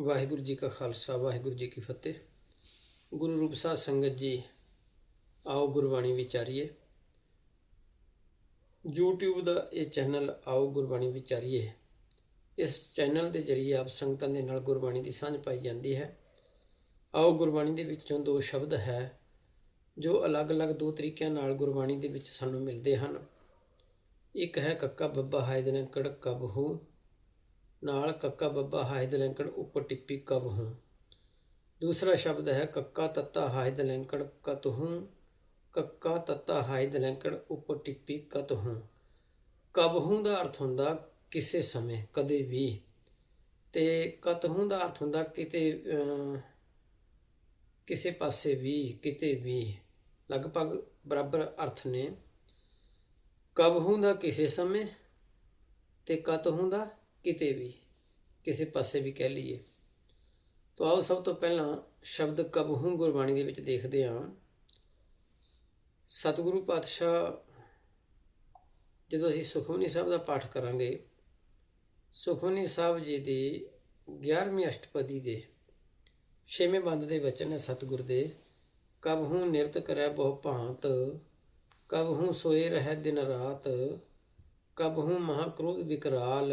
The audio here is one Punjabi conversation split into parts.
ਵਾਹਿਗੁਰੂ ਜੀ ਕਾ ਖਾਲਸਾ, ਵਾਹਿਗੁਰੂ ਜੀ ਕੀ ਫਤਿਹ। ਗੁਰੂ ਰੂਪ ਸਾਧ ਸੰਗਤ ਜੀ, ਆਓ ਗੁਰਬਾਣੀ ਵਿਚਾਰੀਏ। YouTube ਦਾ ਇਹ ਚੈਨਲ ਆਓ ਗੁਰਬਾਣੀ ਵਿਚਾਰੀਏ। ਇਸ ਚੈਨਲ ਦੇ ਜਰੀਏ ਆਪ ਸੰਗਤਾਂ ਦੇ ਨਾਲ ਗੁਰਬਾਣੀ ਦੀ ਸਾਂਝ ਪਾਈ ਜਾਂਦੀ ਹੈ। ਆਓ ਗੁਰਬਾਣੀ ਦੇ ਵਿੱਚੋਂ ਦੋ ਸ਼ਬਦ ਹੈ, ਜੋ ਅਲੱਗ-ਅਲੱਗ ਦੋ ਤਰੀਕਿਆਂ ਨਾਲ ਗੁਰਬਾਣੀ ਦੇ ਵਿੱਚ ਸਾਨੂੰ ਮਿਲਦੇ ਹਨ। ਇੱਕ ਹੈ, ਕੱਕਾ ਬੱਬਾ ਹਾਇਦ ਨੇ ਕੜ ਕਬਹੂ ਨਾਲ ਕੱਕਾ ਬੱਬਾ ਹਾਇਦ ਲੈਂਕੜ ਉੱਪਰ ਟਿੱਪੀ ਕਬਹੂ ਦੂਸਰਾ ਸ਼ਬਦ ਹੈ ਕੱਕਾ ਤੱਤਾ ਹਾਇਦ ਲੈਂਕੜ ਕਤ ਹੂੰ। ਕੱਕਾ ਤੱਤਾ ਹਾਇਦ ਲੈਂਕੜ ਉੱਪਰ ਟਿੱਪੀ ਕਤਹੂ ਕਬਹੂ ਦਾ ਅਰਥ ਹੁੰਦਾ ਕਿਸੇ ਸਮੇਂ, ਕਦੇ ਵੀ। ਤੇ ਕਤਹੂ ਦਾ ਅਰਥ ਹੁੰਦਾ ਕਿਤੇ ਕਿਸੇ ਪਾਸੇ ਵੀ, ਕਿਤੇ ਵੀ। ਲਗਭਗ ਬਰਾਬਰ ਅਰਥ ਨੇ। ਕਬਹੂ ਦਾ ਕਿਸੇ ਸਮੇਂ ਤੇ ਕਤਹੂ ਦਾ ਕਿਤੇ ਵੀ, ਕਿਸੇ ਪਾਸੇ ਵੀ ਕਹਿ ਲਈਏ। ਤਾਂ ਆਓ ਸਭ ਤੋਂ ਪਹਿਲਾਂ ਸ਼ਬਦ ਕਬਹੂ ਗੁਰਬਾਣੀ ਦੇ ਵਿੱਚ ਦੇਖਦੇ ਹਾਂ। ਸਤਿਗੁਰੂ ਪਾਤਸ਼ਾਹ, ਜਦੋਂ ਅਸੀਂ ਸੁਖਮਨੀ ਸਾਹਿਬ ਦਾ ਪਾਠ ਕਰਾਂਗੇ, ਸੁਖਮਨੀ ਸਾਹਿਬ ਜੀ ਦੀ 11ਵੀਂ ਅਸ਼ਟਪਦੀ ਦੇ ਛੇਵੇਂ ਬੰਦ ਦੇ ਵਚਨ ਹੈ ਸਤਿਗੁਰ ਦੇ ਕਬਹੂ ਨਿਰਤ ਕਰੈ ਬਹੁ ਭਾਂਤ ਕਬਹੂ ਸੋਏ ਰਹਿ ਦਿਨ ਰਾਤ ਕਬਹੂ ਮਹਾ ਕ੍ਰੋਧ ਵਿਕਰਾਲ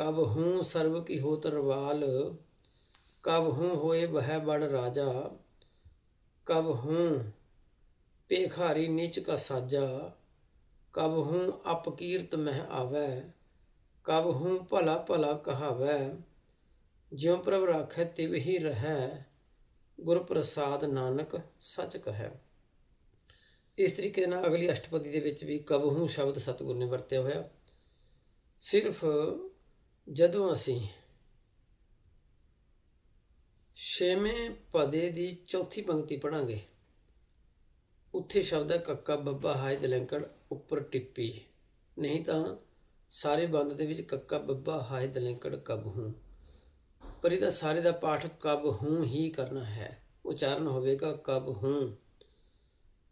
ਕਬਹੂ ਸਰਬ ਕੀ ਤਰਵਾਲ ਰਵਾਲ ਕਬਹੂ ਹੋਏ ਵਹਿ ਬੜ ਰਾਜਾ ਕਬਹੂ ਪੇਖਾਰੀ ਨੀਚ ਕਾ ਸਾਜਾ ਕਬਹੂ ਅਪਕੀਰਤ ਮਹਿ ਆਵੈ ਕਬਹੂ ਭਲਾ ਭਲਾ ਕਹਾਵੈ, ਜਿਉ ਪ੍ਰਭ ਰਾਖੈ ਤਿਵ ਹੀ ਰਹੈ, ਗੁਰ ਪ੍ਰਸਾਦ ਨਾਨਕ ਸੱਚ ਕਹੈ। ਇਸ ਤਰੀਕੇ ਨਾਲ ਅਗਲੀ ਅਸ਼ਟਪਦੀ ਦੇ ਵਿੱਚ ਵੀ ਕਬਹੂ ਸ਼ਬਦ ਸਤਿਗੁਰ ਨੇ ਵਰਤਿਆ ਹੋਇਆ। ਸਿਰਫ ਜਦੋਂ ਅਸੀਂ ਛੇਵੇਂ ਪਦੇ ਦੀ ਚੌਥੀ ਪੰਕਤੀ ਪੜਾਂਗੇ ਉੱਥੇ ਸ਼ਬਦ ਹੈ, ਕੱਕਾ, ਬੱਬਾ ਹਾਇਦ ਲੈਂਕੜ ਉੱਪਰ ਟਿੱਪੀ। ਨਹੀਂ ਤਾਂ ਸਾਰੇ ਬੰਦ ਦੇ ਵਿੱਚ ਕੱਕਾ, ਬੱਬਾ ਹਾਇਦ ਲੈਂਕੜ ਕਬਹੂ ਪਰ ਇਹਦਾ ਸਾਰੇ ਦਾ ਪਾਠ ਕਬਹੂ ਹੀ ਕਰਨਾ ਹੈ। ਉਚਾਰਨ ਹੋਵੇਗਾ ਕਬਹੂ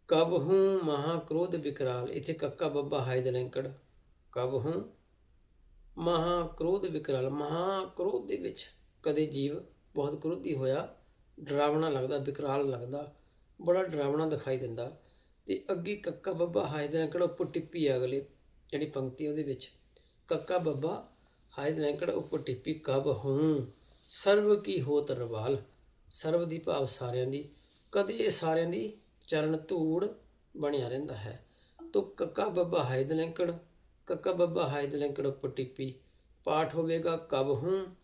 ਕਬਹੂ ਮਹਾ ਕ੍ਰੋਧ ਵਿਕਰਾਲ ਇੱਥੇ ਕੱਕਾ, ਬੱਬਾ ਹਾਇਦ ਲੈਂਕੜ ਕਬਹੂ ਮਹਾ ਕ੍ਰੋਧ ਵਿਕਰਾਲ ਮਹਾ ਕ੍ਰੋਧ ਦੇ ਵਿੱਚ ਕਦੇ ਜੀਵ ਬਹੁਤ ਕ੍ਰੋਧੀ ਹੋਇਆ, ਡਰਾਵਣਾ ਲੱਗਦਾ, ਵਿਕਰਾਲ ਲੱਗਦਾ, ਬੜਾ ਡਰਾਵਣਾ ਦਿਖਾਈ ਦਿੰਦਾ ਤੇ ਅੱਗੇ ਕੱਕਾ ਬੱਬਾ ਹਾਇਦ ਲੈਂਕੜ ਉੱਪਰ ਟਿੱਪੀ ਆ ਅਗਲੇ, ਜਿਹੜੀ ਪੰਕਤੀ ਉਹਦੇ ਵਿੱਚ। ਕੱਕਾ ਬੱਬਾ ਹਾਇਦ ਲੈਂਕੜ ਉੱਪਰ ਟਿੱਪੀ, ਕਬ ਹੂੰ ਸਰਵ ਕੀ ਹੋਤ ਰਵਾਲ ਸਰਵ ਦੀ ਭਾਵ ਸਾਰਿਆਂ ਦੀ, ਕਦੇ ਇਹ ਸਾਰਿਆਂ ਦੀ ਚਰਨ ਧੂੜ ਬਣਿਆ ਰਹਿੰਦਾ ਹੈ। ਤੋ ਕੱਕਾ ਬੱਬਾ ਹਾਇਦ ਲੈਂਕੜ ਕੱਕਾ ਬੱਬਾ ਹਾਇਦ ਲੈਂਕੜ ਉੱਪਰ ਟਿੱਪੀ। ਪਾਠ ਹੋਵੇਗਾ ਕਬ ਹੂੰ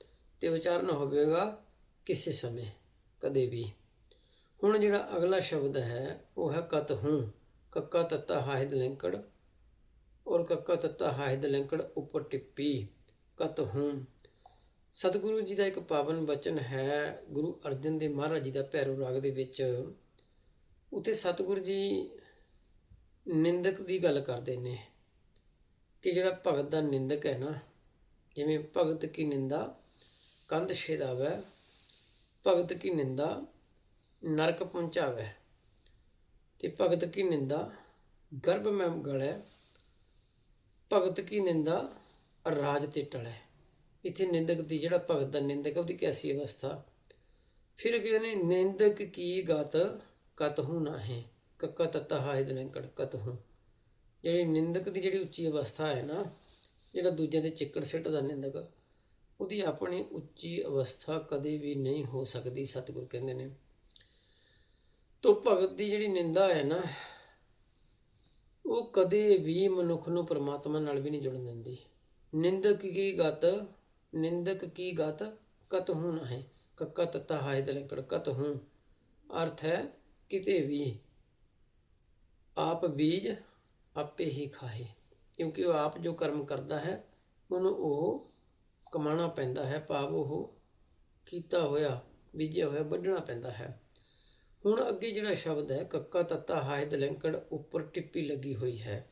ਤੇ ਉਚਾਰਨ ਹੋਵੇਗਾ ਕਿਸੇ ਸਮੇਂ, ਕਦੇ ਵੀ। ਹੁਣ ਜਿਹੜਾ ਅਗਲਾ ਸ਼ਬਦ ਹੈ, ਉਹ ਹੈ ਕਤ ਹੂੰ। ਕੱਕਾ ਤੱਤਾ ਹਾਇਦ ਲੈਂਕੜ ਔਰ ਕੱਕਾ ਤੱਤਾ ਹਾਇਦ ਲੈਂਕੜ ਉੱਪਰ ਟਿੱਪੀ, ਕਤ ਹੂੰ। ਸਤਿਗੁਰੂ ਜੀ ਦਾ ਇੱਕ ਪਾਵਨ ਬਚਨ ਹੈ, ਗੁਰੂ ਅਰਜਨ ਦੇਵ ਮਹਾਰਾਜ ਜੀ ਦਾ ਭੈਰੋ ਰਾਗ ਦੇ ਵਿੱਚ। ਉਤੇ ਸਤਿਗੁਰੂ ਜੀ ਨਿੰਦਕ ਦੀ ਗੱਲ ਕਰਦੇ ਨੇ। ਕਿ ਜਿਹੜਾ ਭਗਤ ਦਾ ਨਿੰਦਕ ਹੈ ਨਾ, ਜਿਵੇਂ ਭਗਤ ਕੀ ਨਿੰਦਾ ਕੰਧ ਛੇਦਾਵੇ, ਭਗਤ ਕੀ ਨਿੰਦਾ ਨਰਕ ਪਹੁੰਚਾਵੇ, ਤੇ ਭਗਤ ਕੀ ਨਿੰਦਾ ਗਰਭ ਮੈਂ ਗਲੇ, ਭਗਤ ਕੀ ਨਿੰਦਾ ਰਾਜ ਤੇ ਟਲੇ। ਇਥੇ ਨਿੰਦਕ ਦੀ ਜਿਹੜਾ ਭਗਤ ਦਾ ਨਿੰਦਕ ਉਹਦੀ ਕੈਸੀ ਅਵਸਥਾ? ਫਿਰ ਕਿ ਉਹਨੇ ਨਿੰਦਕ ਕੀ ਗਤ, ਕਤਹੂ ਨਾਹੇ ਕੱਕਾ ਤੱਤਾ ਹਾਇਦ ਲੈਂਕੜ ਕਤਹੂ ਜਿਹੜੀ ਨਿੰਦਕ ਦੀ ਜਿਹੜੀ ਉੱਚੀ ਅਵਸਥਾ ਹੈ ਨਾ, ਜਿਹੜਾ ਦੂਜਿਆਂ ਦੇ ਚਿੱਕੜ ਸਿੱਟਦਾ ਨਿੰਦਕ, ਉਹਦੀ ਆਪਣੀ ਉੱਚੀ ਅਵਸਥਾ ਕਦੇ ਵੀ ਨਹੀਂ ਹੋ ਸਕਦੀ, ਸਤਿਗੁਰ ਕਹਿੰਦੇ ਨੇ। ਤੋ ਭਗਤ ਦੀ ਜਿਹੜੀ ਨਿੰਦਾ ਹੈ ਨਾ, ਉਹ ਕਦੇ ਵੀ ਮਨੁੱਖ ਨੂੰ ਪਰਮਾਤਮਾ ਨਾਲ ਵੀ ਨਹੀਂ ਜੁੜਨ ਦਿੰਦੀ। ਨਿੰਦਕ ਕੀ ਗਤ, ਨਿੰਦਕ ਕੀ ਗਤ ਕਤਹੂ ਨਾ ਹੈ ਕੱਕਾ ਤੱਤਾ ਹਾਇਦ ਲੈਂਕੜ ਕਤਹੂ ਅਰਥ ਹੈ ਕਿਤੇ ਵੀ, ਆਪ ਬੀਜ ਆਪੇ ਹੀ ਖਾਏ ਕਿਉਂਕਿ ਉਹ ਆਪ ਜੋ ਕਰਮ ਕਰਦਾ ਹੈ, ਉਹਨੂੰ ਉਹ ਕਮਾਉਣਾ ਪੈਂਦਾ ਹੈ, ਭਾਵ ਉਹ ਕੀਤਾ ਹੋਇਆ, ਬੀਜਿਆ ਹੋਇਆ, ਵੱਢਣਾ ਪੈਂਦਾ ਹੈ। ਹੁਣ ਅੱਗੇ ਜਿਹੜਾ ਸ਼ਬਦ ਹੈ, ਕੱਕਾ, ਤੱਤਾ, ਹਾਇਦ, ਲੈਂਕੜ ਉੱਪਰ ਟਿੱਪੀ ਲੱਗੀ ਹੋਈ ਹੈ।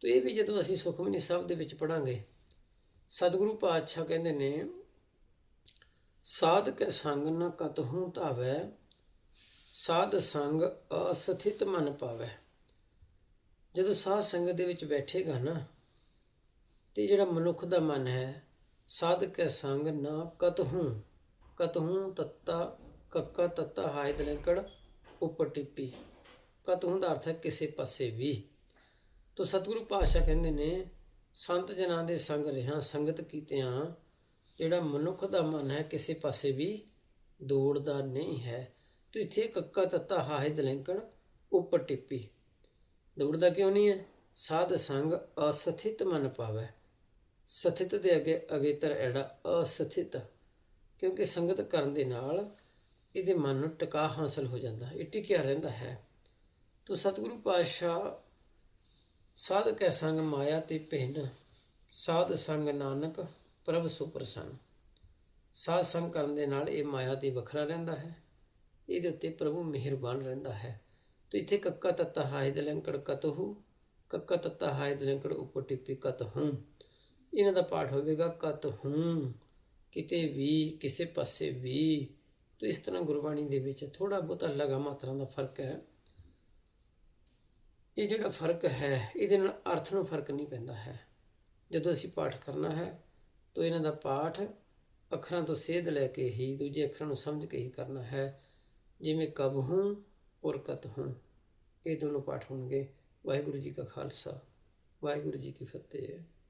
ਤੇ ਇਹ ਵੀ ਜਦੋਂ ਅਸੀਂ ਸੁਖਮਨੀ ਸਾਹਿਬ ਦੇ ਵਿੱਚ ਪੜਾਂਗੇ ਸਤਿਗੁਰੂ ਪਾਤਸ਼ਾਹ ਕਹਿੰਦੇ ਨੇ ਸਾਧ ਕੇ ਸੰਗ ਨ ਕਤਹੂ ਧਾਵੈ, ਸਾਧ ਸੰਗ ਅਸਥਿਤ ਮਨ ਪਾਵੈ। ਜਦੋਂ ਸਾਧ ਸੰਗਤ ਦੇ ਵਿੱਚ ਬੈਠੇਗਾ ਨਾ, ਤੇ ਜਿਹੜਾ ਮਨੁੱਖ ਦਾ ਮਨ ਹੈ, ਸਾਧਕ ਸੰਗ ਨਾ ਕਤਹੂ ਕਤਹੂ ਤੱਤਾ, ਕੱਕਾ ਤੱਤਾ, ਹਾਇ ਲੈਂਕੜ ਉੱਪਰ ਟਿੱਪੀ। ਕਤਹੂ ਦਾ ਅਰਥ ਹੈ ਕਿਸੇ ਪਾਸੇ ਵੀ। ਤੋ ਸਤਿਗੁਰੂ ਪਾਤਸ਼ਾਹ ਕਹਿੰਦੇ ਨੇ, ਸੰਤ ਜਨਾਂ ਦੇ ਸੰਗ ਰਹਾ, ਸੰਗਤ ਕੀਤਿਆਂ, ਜਿਹੜਾ ਮਨੁੱਖ ਦਾ ਮਨ ਹੈ, ਕਿਸੇ ਪਾਸੇ ਵੀ ਦੌੜਦਾ ਨਹੀਂ ਹੈ। ਤੇ ਇੱਥੇ ਕੱਕਾ ਤੱਤਾ, ਹਾਇ ਲੈਂਕੜ ਉੱਪਰ ਟਿੱਪੀ। ਦੌੜਦਾ ਕਿਉਂ ਨਹੀਂ ਹੈ? ਸਾਧ ਸੰਗ ਅਸਥਿਤ ਮਨ ਪਾਵੇ। ਸਥਿਤ ਦੇ ਅੱਗੇ ਅਗੇਤਰ ਐੜਾ ਅਸਥਿਤ। ਕਿਉਂਕਿ ਸੰਗਤ ਕਰਨ ਦੇ ਨਾਲ ਇਹਦੇ ਮਨ ਨੂੰ ਟਿਕਾ ਹਾਸਲ ਹੋ ਜਾਂਦਾ ਇਹ ਟਿਕਿਆ ਰਹਿੰਦਾ ਹੈ। ਤੋ ਸਤਿਗੁਰੂ ਪਾਤਸ਼ਾਹ ਸਾਧ ਕੈ ਸੰਗ ਮਾਇਆ ਤੇ ਭਿੰਨ। ਸਾਧ ਸੰਗ ਨਾਨਕ ਪ੍ਰਭ ਸੋ ਪ੍ਰਸੰਨ ਸਾਧ ਸੰਗ ਕਰਨ ਦੇ ਨਾਲ ਇਹ ਮਾਇਆ ਤੇ ਵੱਖਰਾ ਰਹਿੰਦਾ ਹੈ। ਇਹਦੇ ਉੱਤੇ ਪ੍ਰਭੂ ਮਿਹਰਬਾਨ ਰਹਿੰਦਾ ਹੈ। ਤੋ ਇੱਥੇ ਕੱਕਾ ਤੱਤਾ ਹਾਇ ਦਲੰਕੜ ਕਤਹੂ ਕੱਕਾ ਤੱਤਾ ਹਾਇ ਦਲੰਕੜ ਉੱਪਰ ਟਿੱਪੀ ਕਤ ਹੂੰ ਇਹਨਾਂ ਦਾ ਪਾਠ ਹੋਵੇਗਾ ਕਤ ਹੂੰ ਕਿਤੇ ਵੀ ਕਿਸੇ ਪਾਸੇ ਵੀ ਤੋ ਇਸ ਤਰ੍ਹਾਂ ਗੁਰਬਾਣੀ ਦੇ ਵਿੱਚ ਥੋੜਾ ਬਹੁਤਾ ਲਗਾ ਮਾਤਰਾ ਦਾ ਫ਼ਰਕ ਹੈ ਇਹ ਜਿਹੜਾ ਫ਼ਰਕ ਹੈ ਇਹਦੇ ਨਾਲ ਅਰਥ ਨੂੰ ਫ਼ਰਕ ਨਹੀਂ ਪੈਂਦਾ ਹੈ ਜਦੋਂ ਅਸੀਂ ਪਾਠ ਕਰਨਾ ਹੈ ਤਾਂ ਇਹਨਾਂ ਦਾ ਪਾਠ ਅੱਖਰਾਂ ਤੋਂ ਸੇਧ ਲੈ ਕੇ ਹੀ ਦੂਜੇ ਅੱਖਰਾਂ ਨੂੰ ਸਮਝ ਕੇ ਹੀ ਕਰਨਾ ਹੈ ਜਿਵੇਂ ਕਬਹੂ ਔਰ ਕਤ ਕਤਹੂ ਇਹ ਦੋਨੋਂ ਪਾਠ ਹੋਣਗੇ। ਵਾਹਿਗੁਰੂ ਜੀ ਕਾ ਖਾਲਸਾ, ਵਾਹਿਗੁਰੂ ਜੀ ਕੀ ਫਤਿਹ।